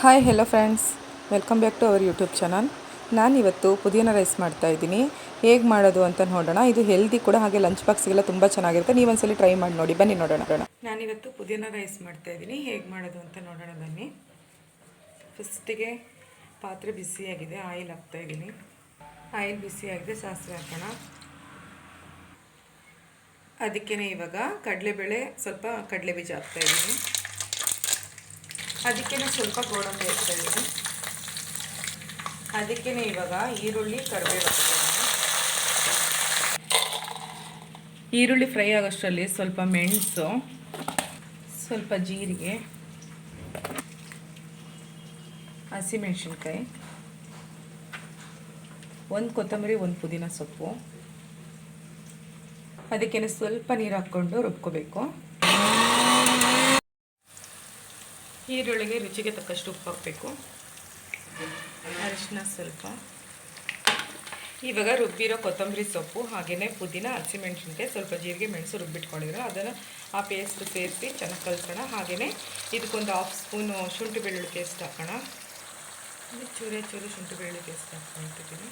Hi hello friends welcome back to our YouTube channel ನಾನಿವತ್ತು ಪುದೀನ rice ಮಾಡ್ತಾ ಇದ್ದೀನಿ. ಹೇಗೆ ಮಾಡೋದು ಅಂತ ನೋಡೋಣ. ಇದು ಹೆಲ್ದಿ ಕೂಡ ಹಾಗೆ ಲಂಚ್ ಬಾಕ್ಸ್ಗೆಲ್ಲ ತುಂಬ ಚೆನ್ನಾಗಿರುತ್ತೆ. ನೀವು ಒಂದ್ಸಲಿ ಟ್ರೈ ಮಾಡಿ ನೋಡಿ. ಬನ್ನಿ ನೋಡೋಣ. ನಾನಿವತ್ತು ಪುದೀನ ರೈಸ್ ಮಾಡ್ತಾ ಇದ್ದೀನಿ. ಹೇಗೆ ಮಾಡೋದು ಅಂತ ನೋಡೋಣ ಬನ್ನಿ. ಫಸ್ಟಿಗೆ ಪಾತ್ರೆ ಬಿಸಿಯಾಗಿದೆ ಆಯಿಲ್ ಹಾಕ್ತಾ ಇದ್ದೀನಿ. ಆಯಿಲ್ ಬಿಸಿಯಾಗಿದೆ ಸಾಸಿವೆ ಹಾಕೋಣ. ಅದಕ್ಕೇ ಇವಾಗ ಕಡಲೆಬೇಳೆ, ಸ್ವಲ್ಪ ಕಡಲೆ ಬೀಜ ಹಾಕ್ತಾ ಇದ್ದೀನಿ. ಅದಕ್ಕೇ ಸ್ವಲ್ಪ ಗೋಡಂಬಿ ಹಾಕ್ತಾ ಇದ್ದೀನಿ. ಅದಕ್ಕೇ ಇವಾಗ ಈರುಳ್ಳಿ, ಕರಿಬೇವು ಈರುಳ್ಳಿ ಫ್ರೈ ಆಗೋಷ್ಟರಲ್ಲಿ ಸ್ವಲ್ಪ ಮೆಣಸು, ಸ್ವಲ್ಪ ಜೀರಿಗೆ, ಹಸಿಮೆಣಸಿನ್ಕಾಯಿ, ಒಂದು ಕೊತ್ತಂಬರಿ, ಒಂದು ಪುದೀನ ಸೊಪ್ಪು. ಅದಕ್ಕೇನೆ ಸ್ವಲ್ಪ ನೀರು ಹಾಕ್ಕೊಂಡು ರುಬ್ಕೋಬೇಕು. ಈರುಳ್ಳಿಗೆ ರುಚಿಗೆ ತಕ್ಕಷ್ಟು ಉಪ್ಪು ಹಾಕಬೇಕು. ಅರಿಶಿನ ಸ್ವಲ್ಪ. ಇವಾಗ ರುಬ್ಬಿರೋ ಕೊತ್ತಂಬರಿ ಸೊಪ್ಪು ಹಾಗೆಯೇ ಪುದೀನ, ಹಸಿಮೆಣಸಿನ್ಕಾಯಿ ಸ್ವಲ್ಪ ಜೀರಿಗೆ, ಮೆಣಸು ರುಬ್ಬಿಟ್ಕೊಂಡಿರೋ ಅದನ್ನು ಆ ಪೇಸ್ಟ್ ಸೇರಿಸಿ ಚೆನ್ನಾಗಿ ಕಲಿಸೋಣ. ಹಾಗೆಯೇ ಇದಕ್ಕೊಂದು ಹಾಫ್ ಸ್ಪೂನು ಶುಂಠಿ ಬೆಳ್ಳುಳ್ಳಿ ಪೇಸ್ಟ್ ಹಾಕೋಣ. ಚೂರೇ ಚೂರು ಶುಂಠಿ ಬೆಳ್ಳುಳ್ಳಿ ಪೇಸ್ಟ್ ಹಾಕ್ಕೊಂಡಿದ್ದೀನಿ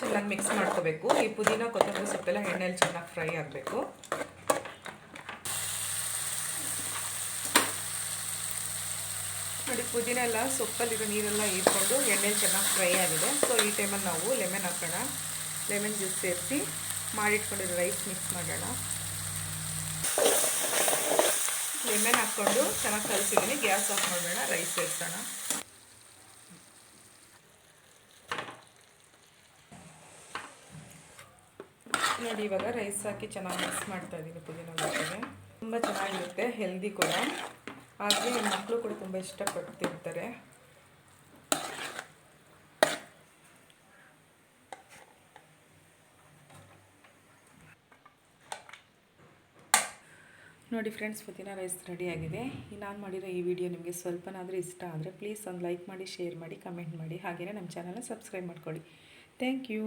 ಚೆನ್ನಾಗಿ ಮಿಕ್ಸ್ ಮಾಡ್ಕೋಬೇಕು. ಈ ಪುದೀನ, ಕೊತ್ತಂಬರಿ ಸೊಪ್ಪೆಲ್ಲ ಎಣ್ಣೆಯಲ್ಲಿ ಚೆನ್ನಾಗಿ ಫ್ರೈ ಆಗಬೇಕು. ಪುದೀನ ಎಲ್ಲ ಸೊಪ್ಪಲ್ಲಿರೋ ನೀರೆಲ್ಲ ಇಟ್ಕೊಂಡು ಎಣ್ಣೆ ಚೆನ್ನಾಗಿ ಫ್ರೈ ಆಗಿದೆ. ಸೊ ಈ ಟೈಮಲ್ಲಿ ನಾವು ಲೆಮನ್ ಹಾಕೋಣ. ಲೆಮನ್ ಜ್ಯೂಸ್ ಸೇರಿಸಿ ಮಾಡಿಟ್ಕೊಂಡಿರೋ ರೈಸ್ ಮಿಕ್ಸ್ ಮಾಡೋಣ. ಲೆಮನ್ ಹಾಕ್ಕೊಂಡು ಚೆನ್ನಾಗಿ ಕಲಸಿದ್ದೀನಿ ಗ್ಯಾಸ್ ಆಫ್ ಮಾಡೋಣ. ರೈಸ್ ಸೇರಿಸೋಣ. ನೋಡಿ, ಇವಾಗ ರೈಸ್ ಹಾಕಿ ಚೆನ್ನಾಗಿ ಮಿಕ್ಸ್ ಮಾಡ್ತಾ ಇದ್ದೀನಿ ಪುದೀನ ತುಂಬ ಚೆನ್ನಾಗಿರುತ್ತೆ. ಹೆಲ್ದಿ ಕೂಡ. ನಿಮ್ಮ ಮಕ್ಕಳು ಕೂಡ ತುಂಬ ಇಷ್ಟಪಡ್ತಿರ್ತಾರೆ ನೋಡಿ ಫ್ರೆಂಡ್ಸ್ ಪುದೀನ ರೈಸ್ ರೆಡಿಯಾಗಿದೆ ನಾನು ಮಾಡಿರೋ ಈ ವಿಡಿಯೋ ನಿಮಗೆ ಸ್ವಲ್ಪನಾದರೂ ಇಷ್ಟ ಆದರೆ ಪ್ಲೀಸ್ ಒಂದು ಲೈಕ್ ಮಾಡಿ ಶೇರ್ ಮಾಡಿ ಕಮೆಂಟ್ ಮಾಡಿ. ಹಾಗೆಯೇ ನಮ್ಮ ಚಾನಲ್ನ ಸಬ್ಸ್ಕ್ರೈಬ್ ಮಾಡ್ಕೊಳ್ಳಿ. Thank you